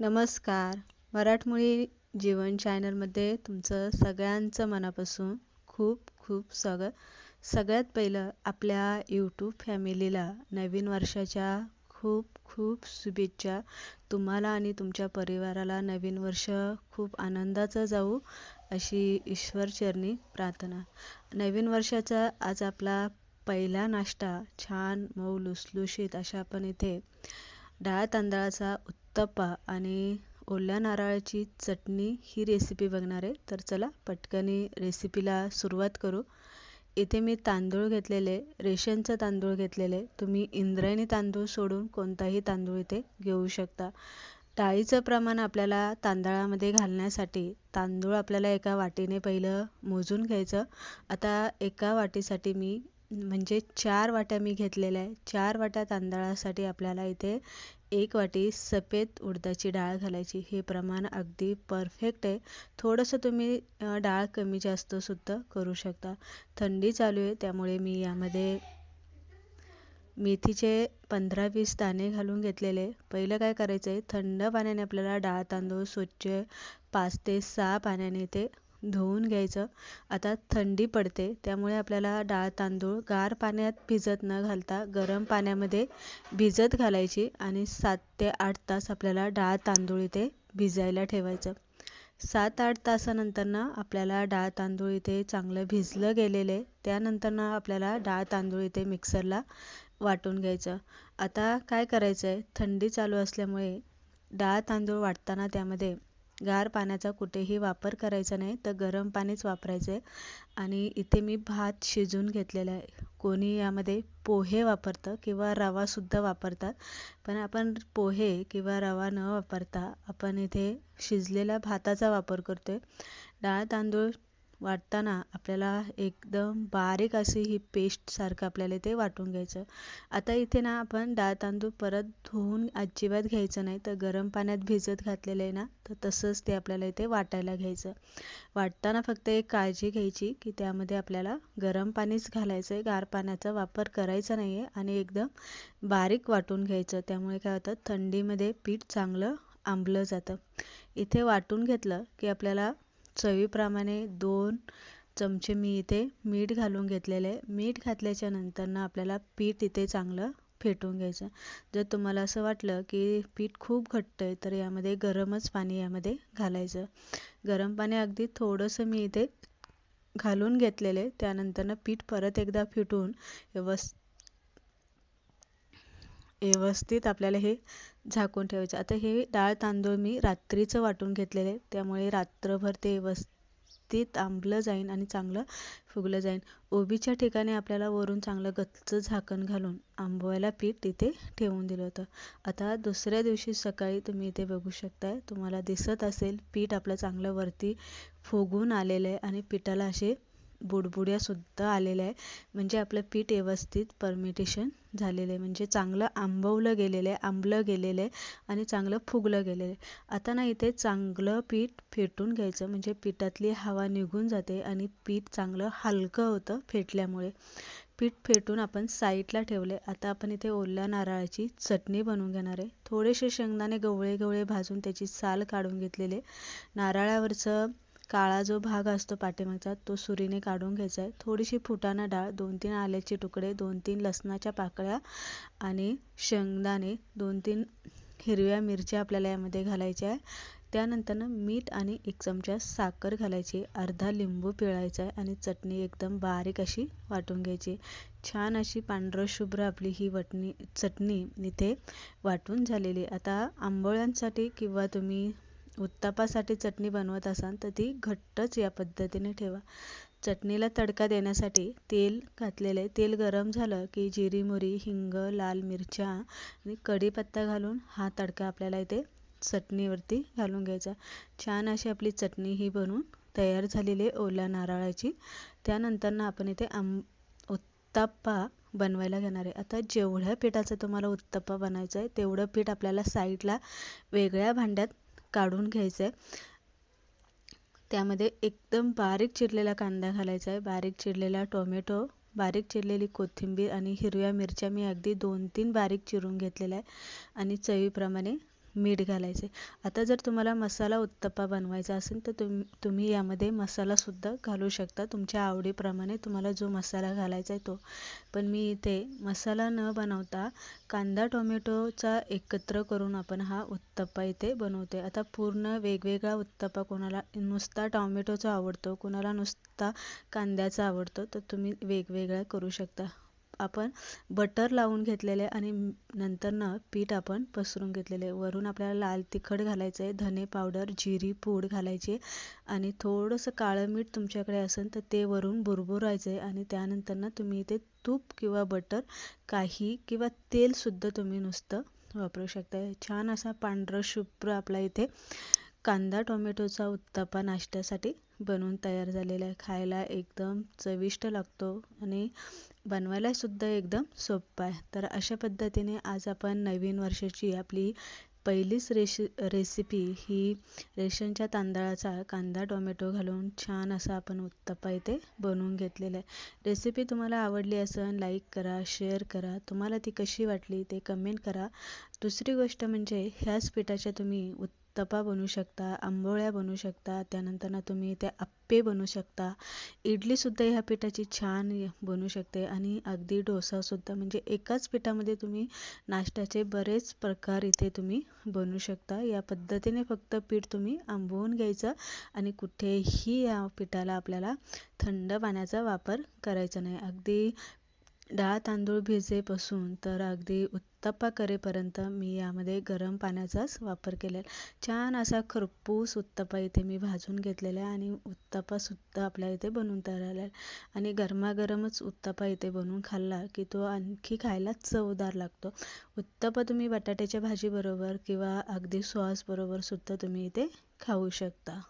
नमस्कार. मराठमोळी जीवन चॅनलमध्ये तुमचं सगळ्यांचं मनापासून खूप खूप स्वागत. सगळ्यात पहिलं आपल्या यूट्यूब फॅमिलीला नवीन वर्षाच्या खूप खूप शुभेच्छा. तुम्हाला आणि तुमच्या परिवाराला नवीन वर्ष खूप आनंदाचं जाऊ अशी ईश्वरचरणी प्रार्थना. नवीन वर्षाचा आज आपला पहिला नाश्ता छान मऊ लुसलुशीत अशा आपण इथे डाळ तांदळाचा उत्तप्पा आणि ओल्या नारळाची चटणी ही रेसिपी बघणार आहे. तर चला पटकनी रेसिपीला सुरुवात करू. इथे मी तांदूळ घेतलेले रेशनचं तांदूळ घेतलेले. तुम्ही इंद्रायणी तांदूळ सोडून कोणताही तांदूळ इथे घेऊ शकता. डाळीचं प्रमाण आपल्याला तांदळामध्ये घालण्यासाठी तांदूळ आपल्याला एका वाटीने पहिलं मोजून घ्यायचं. आता एका वाटीसाठी मी म्हणजे चार वाट्या मी घेतलेल्या आहे. चार वाट्या तांदळासाठी आपल्याला इथे एक वाटी सफेद उडदाची डाळ घालायची. हे प्रमाण अगदी परफेक्ट आहे. थोडंसं तुम्ही डाळ कमी जास्त सुद्धा करू शकता. थंडी चालू आहे त्यामुळे मी यामध्ये मेथीचे पंधरा वीस दाणे घालून घेतलेले. पहिलं काय करायचं आहे थंड पाण्याने आपल्याला डाळ तांदूळ स्वच्छ पाच ते सहा पाण्याने ते धुवून घ्यायचं. आता थंडी पडते त्यामुळे आपल्याला डाळ तांदूळ गार पाण्यात भिजत न घालता गरम पाण्यामध्ये भिजत घालायची आणि सात ते आठ तास आपल्याला डाळ तांदूळ इथे भिजायला ठेवायचं. सात आठ तासानंतर ना आपल्याला डाळ तांदूळ इथे चांगलं भिजलं गेलेले त्यानंतर ना आपल्याला डाळ तांदूळ इथे मिक्सरला वाटून घ्यायचं. आता काय करायचं आहे थंडी चालू असल्यामुळे डाळ तांदूळ वाटताना त्यामध्ये गार पाण्याचा कुठेही वापर करायचा नाही तर गरम पाणीच वापरायचं आहे आणि इथे मी भात शिजून घेतलेला आहे. कोणी यामध्ये पोहे वापरतं किंवा रवासुद्धा वापरतात. पण आपण पोहे किंवा रवा न वापरता आपण इथे शिजलेल्या भाताचा वापर करतो आहे डाळ तांदूळ वाटताना आपल्याला एकदम बारीक अशी ही पेस्टसारखं आपल्याला ते वाटून घ्यायचं. आता इथे ना आपण डाळ तांदूळ परत धुवून अजिबात घ्यायचं नाही. तर गरम पाण्यात भिजत घातलेलं आहे ना तर तसंच ते आपल्याला इथे वाटायला घ्यायचं. वाटताना फक्त एक काळजी घ्यायची की त्यामध्ये आपल्याला गरम पाणीच घालायचं आहे. गार पाण्याचा वापर करायचा नाही आहे आणि एकदम बारीक वाटून घ्यायचं. त्यामुळे काय होतं थंडीमध्ये पीठ चांगलं आंबलं जातं. इथे वाटून घेतलं की आपल्याला चवीप्रमाणे दोन चमचे मी इथे मीठ घालून घेतलेले. आहे मीठ घातल्याच्या नंतरनं आपल्याला पीठ इथे चांगलं फेटून घ्यायचं. जर तुम्हाला असं वाटलं की पीठ खूप घट्ट आहे तर यामध्ये गरमच पाणी यामध्ये घालायचं. गरम पाणी अगदी थोडंसं मी इथे घालून घेतलेले. त्यानंतरनं पीठ परत एकदा फिटून व्यवस् व्यवस्थित आपल्याला हे झाकून ठेवायचं. आता हे डाळ तांदूळ मी रात्रीचं वाटून घेतलेले त्यामुळे रात्रभर ते व्यवस्थित आंबलं जाईन आणि चांगलं फुगलं जाईन. ओबीच्या ठिकाणी आपल्याला वरून चांगलं गच्च झाकण घालून आंबवायला पीठ इथे ठेवून दिलं होतं. आता दुसऱ्या दिवशी सकाळी तुम्ही इथे बघू शकताय तुम्हाला दिसत असेल पीठ आपलं चांगलं वरती फुगून आलेलं आहे आणि पिठाला असे बुडबुड्यासुद्धा आलेल्या आहे म्हणजे आपलं पीठ व्यवस्थित परमिटेशन झालेलं आहे. म्हणजे चांगलं आंबवलं गेलेलं आहे आंबलं गेलेलं आहे आणि चांगलं फुगलं गेलेलं आहे. आता ना इथे चांगलं पीठ फेटून घ्यायचं. म्हणजे पिठातली हवा निघून जाते आणि पीठ चांगलं हलकं होतं फेटल्यामुळे. पीठ फेटून आपण साईडला ठेवले आता आपण इथे ओल्या नारळाची चटणी बनवून घेणार आहे. थोडेसे शेंगदाणे गवळे गवळे भाजून त्याची साल काढून घेतलेले. नारळावरचं काळा जो भाग असतो पाठीमागचा तो सुरीने काढून घ्यायचा आहे. थोडीशी फुटाणा डाळ दोन तीन आल्याचे तुकडे दोन तीन लसणाच्या पाकळ्या आणि शेंगदाणे दोन तीन हिरव्या मिरच्या आपल्याला यामध्ये घालायच्या आहे. त्यानंतरनं मीठ आणि एक चमचा साखर घालायची अर्धा लिंबू पिळायचा आहे आणि चटणी एकदम बारीक अशी वाटून घ्यायची छान अशी पांढरं शुभ्र आपली ही वटणी चटणी इथे वाटून झालेली आता आंबोळ्यांसाठी किंवा तुम्ही उत्तापासाठी चटणी बनवत असाल तर ती घट्टच या पद्धतीने ठेवा. चटणीला तडका देण्यासाठी तेल घातलेलं आहे तेल गरम झालं की जिरी मोरी हिंग लाल मिरच्या आणि कढीपत्ता घालून हा तडका आपल्याला इथे चटणीवरती घालून घ्यायचा. छान अशी आपली चटणी ही बनवून तयार झालेली आहे ओल्या नारळाची. त्यानंतरनं आपण इथे आम उत्ताप्पा बनवायला घेणार आहे. आता जेवढ्या पिठाचं तुम्हाला उत्तप्पा बनायचं आहे तेवढं पीठ आपल्याला साईडला वेगळ्या भांड्यात काढून घ्यायचं आहे त्यामध्ये एकदम बारीक चिरलेला कांदा घालायचा आहे बारीक चिरलेला टोमॅटो बारीक चिरलेली कोथिंबीर आणि हिरव्या मिरच्या मी अगदी दोन तीन बारीक चिरून घेतलेल्या आहे आणि चवीप्रमाणे मीठ घालायचे. आता जर तुम्हाला मसाला उत्तप्पा बनवायचा असेल तर तुम तुम्ही यामध्ये मसालासुद्धा घालू शकता. तुमच्या आवडीप्रमाणे तुम्हाला जो मसाला घालायचा आहे तो. पण मी इथे मसाला न बनवता कांदा टोमॅटोचा एकत्र करून आपण हा उत्तप्पा इथे बनवते. आता पूर्ण वेगवेगळा उत्तप्पा कोणाला नुसता टॉमॅटोचा आवडतो कोणाला नुसता कांद्याचा आवडतो तर तुम्ही वेगवेगळा करू शकता. आपण बटर लावून घेतलेले आणि नंतर ना पीठ आपण पसरून घेतलेले. वरून आपल्याला लाल तिखट घालायचं आहे धने पावडर जिरी पूड घालायची आणि थोडंसं काळं मीठ तुमच्याकडे असेल तर ते वरून बुरबुरायचं आहे आणि त्यानंतर ना तुम्ही इथे तूप किंवा बटर काही किंवा तेलसुद्धा तुम्ही नुसतं वापरू शकता. छान असा पांढरं शुभ्र आपला इथे कांदा टोमॅटोचा उत्तप्पा नाश्त्यासाठी बनवून तयार झालेला आहे. खायला एकदम चविष्ट लागतो आणि बनवायलासुद्धा एकदम सोपं आहे. तर अशा पद्धतीने आज आपण नवीन वर्षाची आपली पहिलीच रेशि रेसिपी ही रेशनच्या तांदळाचा कांदा टोमॅटो घालून छान असा आपण उत्तप्पा इथे बनवून घेतलेला आहे. रेसिपी तुम्हाला आवडली असेल लाईक करा शेअर करा. तुम्हाला ती कशी वाटली ते कमेंट करा. दुसरी गोष्ट म्हणजे ह्याच पिठाच्या तुम्ही उत् उत्तप्पा बनवू शकता आंबोळ्या बनवू शकता त्यानंतर ना तुम्ही त्या आप्पे बनवू शकता. इडलीसुद्धा ह्या पिठाची छान बनवू शकते आणि अगदी डोसासुद्धा म्हणजे एकाच पिठामध्ये तुम्ही नाश्त्याचे बरेच प्रकार इथे तुम्ही बनवू शकता. या पद्धतीने फक्त पीठ तुम्ही आंबवून घ्यायचं आणि कुठेही या पिठाला आपल्याला थंड पाण्याचा वापर करायचा नाही. अगदी डाळ तांदूळ भिजेपासून तर अगदी उत्तप्पा करेपर्यंत मी यामध्ये गरम पाण्याचाच वापर केलेला छान असा खरपूस उत्तप्पा इथे मी भाजून घेतलेला आहे आणि उत्तप्पासुद्धा आपल्या इथे बनवून तयार आला आहे. आणि गरमागरमच उत्तप्पा इथे बनवून खाल्ला की तो आणखी खायला चवदार लागतो. उत्तप्पा तुम्ही बटाट्याच्या भाजीबरोबर किंवा अगदी सॉसबरोबरसुद्धा तुम्ही इथे खाऊ शकता.